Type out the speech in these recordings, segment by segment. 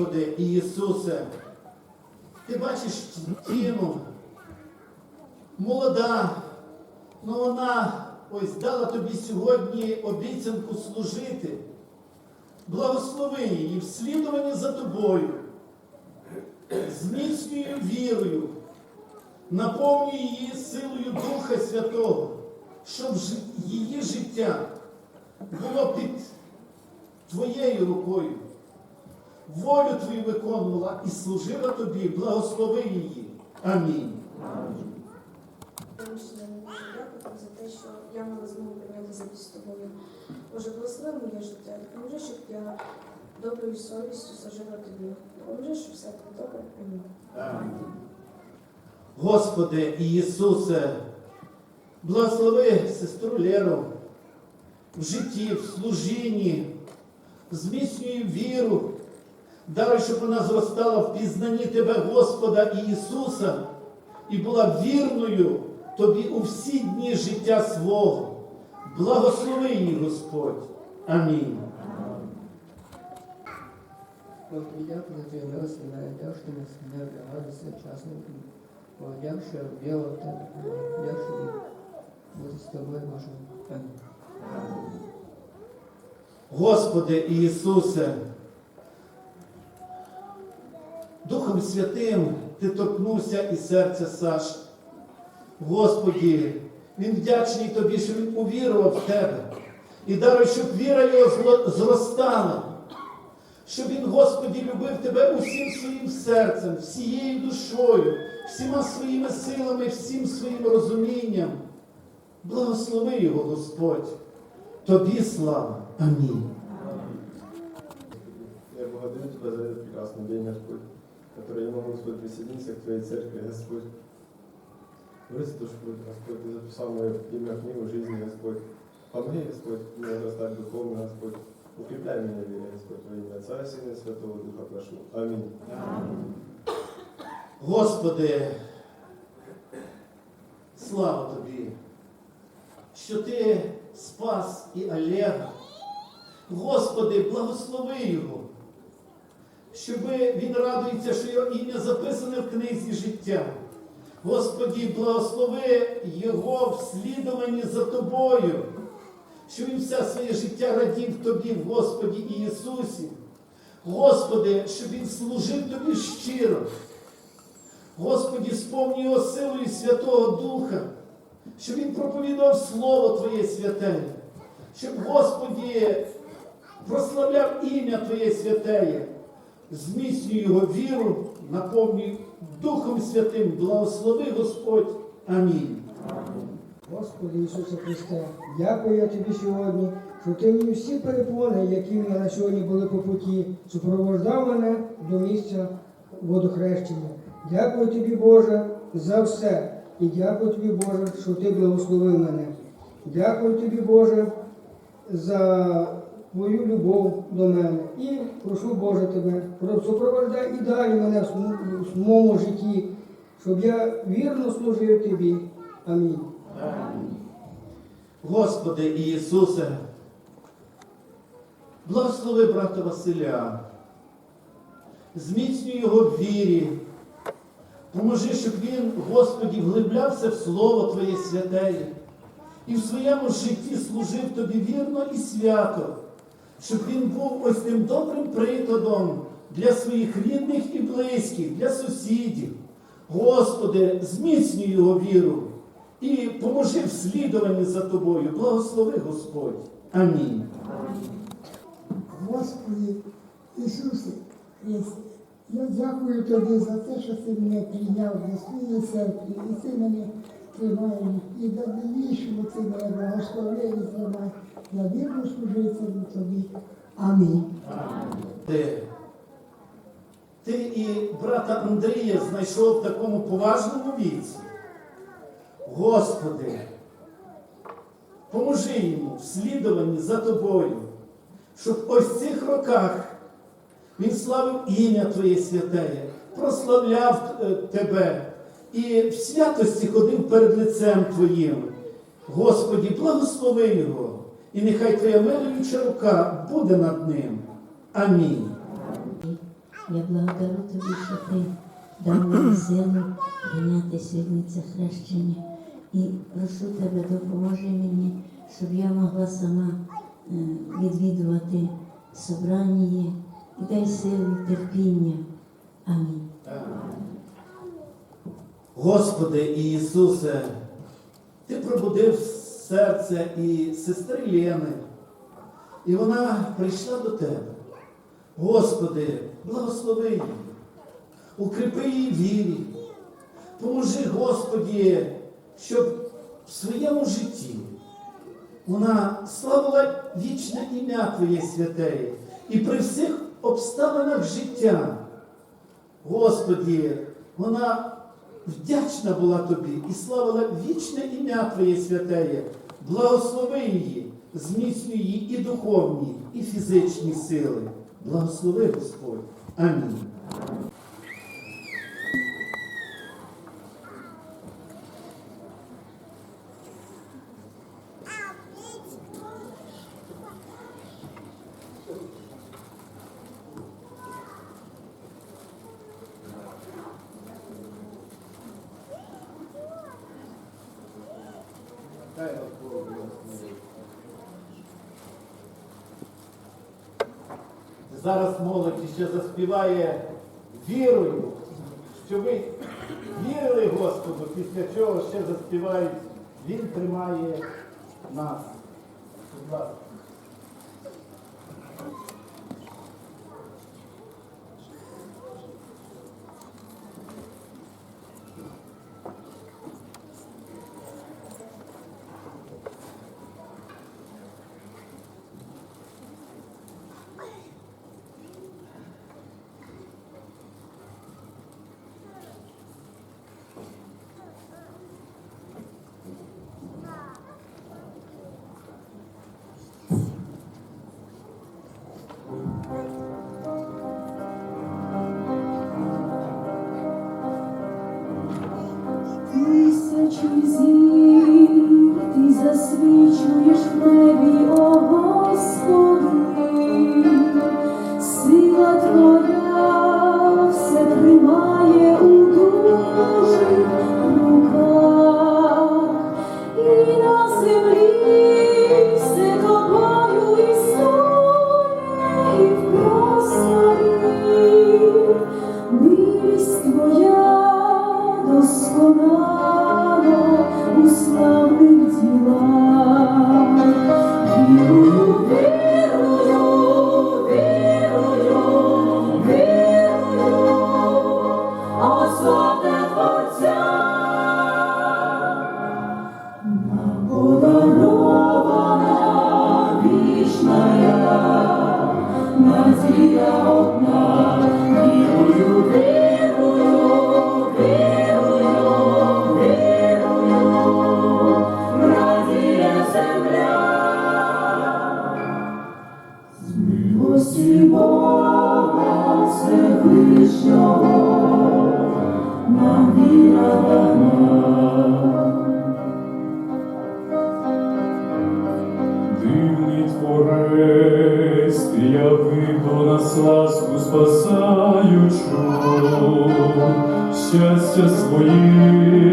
Господи Ісусе, ти бачиш Тіну, молода, ну вона ось дала тобі сьогодні обіцянку служити. Благослови її в слідуванні за тобою, зміцнюю вірою, наповнюй її силою Духа Святого, щоб її життя було під твоєю рукою волю Твою виконувала і служила тобі, благослови її. Амінь. Дякувати за те, що я мала змогу прийняти замість з тобою. Боже, благослови моє життя. Допоможи, щоб я доброю совістю служила тобі. Допоможи, щоб все було добре. Амінь. Господи Ісусе, благослови сестру Леру в житті, в служінні, зміцнюй віру, дай, щоб вона зростала в пізнанні Тебе, Господа Ісуса, і була вірною Тобі у всі дні життя свого. Благослови її, Господь. Амінь. Господи, дякую за твою милость, і мене дякую, що ти не вдягатися вчасно. Бо дякую, що я вірю в тебе. Духом Святим Ти торкнувся і серця Саші. Господі, він вдячний Тобі, що він увірував в Тебе. І даруй, щоб віра його зростала, щоб він, Господі, любив Тебе усім своїм серцем, всією душою, всіма своїми силами, всім своїм розумінням. Благослови його, Господь. Тобі слава. Амінь. Я благодарю Тебя за этот прекрасный день, Господь, который я могу, Господь, присоединиться к Твоей церкви, Господь. Высвети, Господь, Господь, Ты записал мое имя в книгу жизни, Господь. Помоги, Господь, мне возрастать духовно, Господь. Укрепляй меня в вере, Господь, во имя Отца и Сына и Святого Духа прошу. Аминь. Господи, слава Тобі, що Ти спас і Олега. Господи, благослови його, щоб він радується, що його ім'я записане в книзі життя. Господі, благослови його в слідуванні за тобою, щоб він все своє життя радів тобі, в Господі Ісусі. Господи, щоб він служив тобі щиро. Господі, сповні його силою Святого Духа, щоб він проповідав Слово Твоє святе, щоб, Господі, прославляв ім'я Твоє святеє, зміцнюй його віру, наповнюй Духом Святим, благослови Господь. Амінь. Господи Ісусе Христе, дякую я Тобі сьогодні, що Ти мені всі перепони, які в мене сьогодні були по путі, супроводжав мене до місця водохрещення. Дякую Тобі, Боже, за все. І дякую Тобі, Боже, що Ти благословив мене. Дякую Тобі, Боже, за Твою любов до мене. І прошу, Боже, Тебе, про- супроводжай і далі мене в моєму житті, щоб я вірно служив Тобі. Амінь. Господи Ісусе, благослови брата Василя, зміцнюй його в вірі, поможи, щоб він, Господі, вглиблявся в Слово Твоє святеє і в своєму житті служив Тобі вірно і свято, щоб він був ось тим добрим прикладом для своїх рідних і близьких, для сусідів. Господи, зміцнюй його віру і поможи в слідуванні за тобою. Благослови Господь. Амінь. Господи Ісусе Христе, я дякую Тобі за те, що ти мене прийняв до своєї церкви, і ти мене тримаєш, і до дальнішого ти мене благословляй і тримай. Я вірно служителю Тобі. Амінь. Ти, ти і брата Андрія знайшов в такому поважному віці. Господи, поможи йому в слідуванні за тобою, щоб ось в цих роках він славив ім'я Твоє святеє, прославляв е, Тебе і в святості ходив перед лицем Твоїм. Господі, благослови його і нехай Твоя милуюча рука буде над ним. Амінь. Я благодарю тобі, що ти дав мені силу прийняти сьогодні це хрещення. І прошу тебе, допоможи мені, щоб я могла сама е, відвідувати собрання і дай силу терпіння. Амінь. Господи Ісусе, Ти пробудив серце і сестри Лєни, і вона прийшла до Тебе. Господи, благослови її, укріпи її вірі, поможи, Господі, щоб в своєму житті вона славила вічне ім'я Твоє святеє і при всіх обставинах життя. Господі, вона вдячна була тобі і славила вічне ім'я Твоє святеє. Благослови її, зміцнюй її і духовні, і фізичні сили. Благослови Господь. Амінь. Зараз молодь ще заспіває вірою, що ви вірили Господу, після чого ще заспівають, Він тримає нас. Будь ласка. Música до нас ласку спасаючу, щастя своє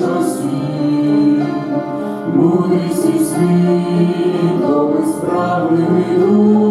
свіжості, мудрість і світло безправними душами